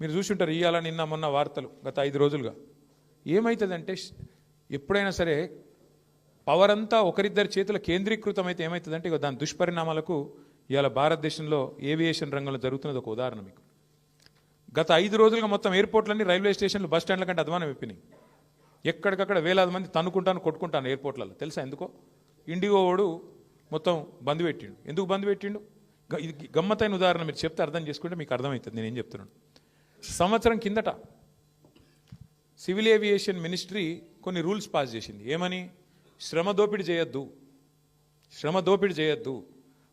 మీరు చూసుంటారు ఇవాళ నిన్న మొన్న వార్తలు గత ఐదు రోజులుగా. ఏమవుతుందంటే ఎప్పుడైనా సరే పవర్ అంతా ఒకరిద్దరి చేతుల కేంద్రీకృతం అయితే ఏమవుతుందంటే ఇక దాని దుష్పరిణామాలకు ఇవాళ భారతదేశంలో ఏవియేషన్ రంగంలో జరుగుతున్నది ఒక ఉదాహరణ మీకు. గత ఐదు రోజులుగా మొత్తం ఎయిర్పోర్ట్లన్నీ రైల్వే స్టేషన్లు బస్ స్టాండ్ల కంటే అధ్వానం అయిపోయినాయి. ఎక్కడికక్కడ వేలాది మంది తన్నుకుంటాను కొట్టుకుంటాను ఎయిర్పోర్ట్లలో తెలుసా ఎందుకో? ఇండిగో వాడు మొత్తం బంద్ పెట్టిండు. ఎందుకు బంద్ పెట్టిండు? గ- ఇది గమ్మతైన ఉదాహరణ మీరు చెప్తే అర్థం చేసుకుంటే మీకు అర్థమవుతుంది నేను ఏం చెప్తున్నాను. సంవత్సరం కిందట సివిల్ ఏవియేషన్ మినిస్ట్రీ కొన్ని రూల్స్ పాస్ చేసింది. ఏమని? శ్రమ దోపిడీ చేయొద్దు. శ్రమ దోపిడీ చేయొద్దు.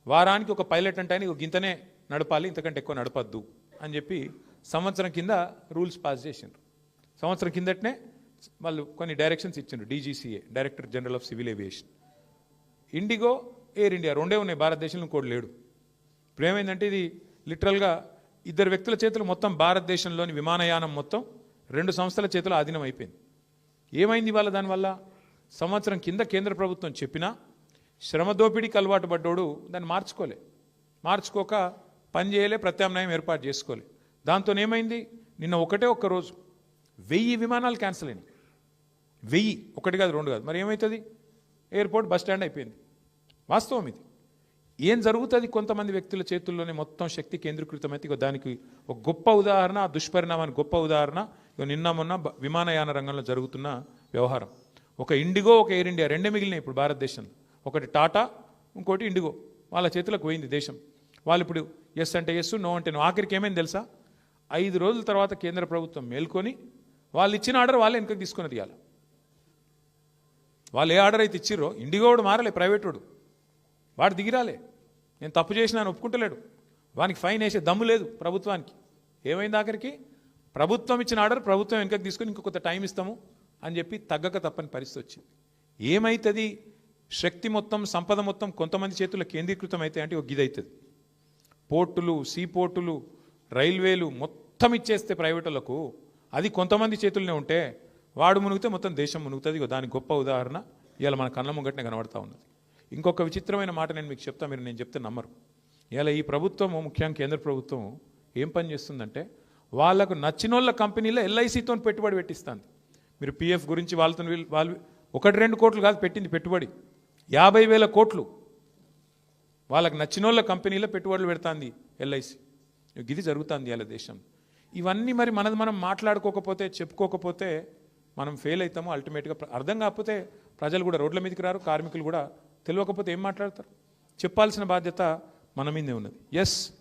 వారానికి ఒక పైలట్ అంటే ఆయన గింతనే నడపాలి ఇంతకంటే ఎక్కువ నడపద్దు అని చెప్పి సంవత్సరం కింద రూల్స్ పాస్ చేసిండ్రు. సంవత్సరం కిందటనే వాళ్ళు కొన్ని డైరెక్షన్స్ ఇచ్చిండ్రు DGCA director general of civil aviation. IndiGo Air India రెండే ఉన్నాయి. భారతదేశంలో ఇంకోటి లేడు. ఇప్పుడు ఏమైందంటే ఇది లిటరల్గా ఇద్దరు వ్యక్తుల చేతులు మొత్తం భారతదేశంలోని విమానయానం మొత్తం రెండు సంస్థల చేతుల ఆధీనం అయిపోయింది. ఏమైంది వాళ్ళ దానివల్ల? సంవత్సరం కింద కేంద్ర ప్రభుత్వం చెప్పినా శ్రమ దోపిడీకి అలవాటు పడ్డోడు దాన్ని మార్చుకోలే. మార్చుకోక పని చేయలే ప్రత్యామ్నాయం ఏర్పాటు చేసుకోలే. దాంతో ఏమైంది? నిన్న ఒకటే ఒక్క రోజు వెయ్యి విమానాలు క్యాన్సిల్ అయినాయి. వెయ్యి. ఒకటి కాదు రెండు కాదు. మరి ఏమవుతుంది ఎయిర్పోర్ట్ బస్ స్టాండ్ అయిపోయింది. వాస్తవం ఇది. ఏం జరుగుతుంది కొంతమంది వ్యక్తుల చేతుల్లోనే మొత్తం శక్తి కేంద్రీకృతమైతే దానికి ఒక గొప్ప ఉదాహరణ ఆ దుష్పరిణామానికి గొప్ప ఉదాహరణ నిన్న మొన్న విమానయాన రంగంలో జరుగుతున్న వ్యవహారం. ఒక ఇండిగో ఒక ఎయిర్ ఇండియా రెండే మిగిలినాయి ఇప్పుడు భారతదేశంలో. ఒకటి టాటా ఇంకోటి ఇండిగో. వాళ్ళ చేతులకు పోయింది దేశం. వాళ్ళు ఇప్పుడు ఎస్ అంటే ఎస్ నో అంటే నో ఆఖరికి ఏమైంది తెలుసా? ఐదు రోజుల తర్వాత కేంద్ర ప్రభుత్వం మేల్కొని వాళ్ళు ఇచ్చిన ఆర్డర్ వాళ్ళే వెనకకి తీసుకుని తీయాలి వాళ్ళు ఏ ఆర్డర్ అయితే ఇచ్చిర్రో ఇండిగో వాడు మారలే ప్రైవేట్ వాడు. వాడు దిగిరాలే. నేను తప్పు చేసినా అని ఒప్పుకుంటలేడు. వానికి ఫైన్ వేసే దమ్ము లేదు ప్రభుత్వానికి. ఏమైంది ఆఖరికి? ప్రభుత్వం ఇచ్చిన ఆర్డర్ ప్రభుత్వం వెనకకి తీసుకుని ఇంకొక టైం ఇస్తాము అని చెప్పి తగ్గక తప్పని పరిస్థితి వచ్చింది. ఏమైతుంది? శక్తి మొత్తం సంపద మొత్తం కొంతమంది చేతుల్లో కేంద్రీకృతం అయితే అంటే ఒక గిది అవుతుంది పోర్టులు సీ పోర్టులు రైల్వేలు మొత్తం ఇచ్చేస్తే ప్రైవేటులకు అది కొంతమంది చేతుల్లోనే ఉంటే వాడు మునిగితే మొత్తం దేశం మునుగుతుంది. దాని గొప్ప ఉదాహరణ. ఇవాళ మన కళ్ళ గట్టిన కనబడతా ఉన్నది. ఇంకొక విచిత్రమైన మాట నేను మీకు చెప్తా మీరు నేను చెప్తే నమ్మరు. ఇలా ఈ ప్రభుత్వము ముఖ్యంగా కేంద్ర ప్రభుత్వం ఏం పని చేస్తుందంటే వాళ్ళకు నచ్చినోళ్ళ కంపెనీలో ఎల్ఐసితో పెట్టుబడి పెట్టిస్తుంది. మీరు పిఎఫ్ గురించి వాళ్ళతో వాళ్ళు ఒకటి రెండు కోట్లు కాదు పెట్టింది పెట్టుబడి. యాభై వేల కోట్లు వాళ్ళకి నచ్చినోళ్ళ కంపెనీలో పెట్టుబడులు పెడుతుంది ఎల్ఐసి. ఇది జరుగుతుంది ఇలా దేశం. ఇవన్నీ మరి మనది మనం మాట్లాడుకోకపోతే చెప్పుకోకపోతే మనం ఫెయిల్ అవుతాము అల్టిమేట్గా అర్థం కాకపోతే ప్రజలు కూడా రోడ్ల మీదకి రారు కార్మికులు కూడా తెలియకపోతే ఏం మాట్లాడతారు? చెప్పాల్సిన బాధ్యత మన మీదే ఉన్నది. ఎస్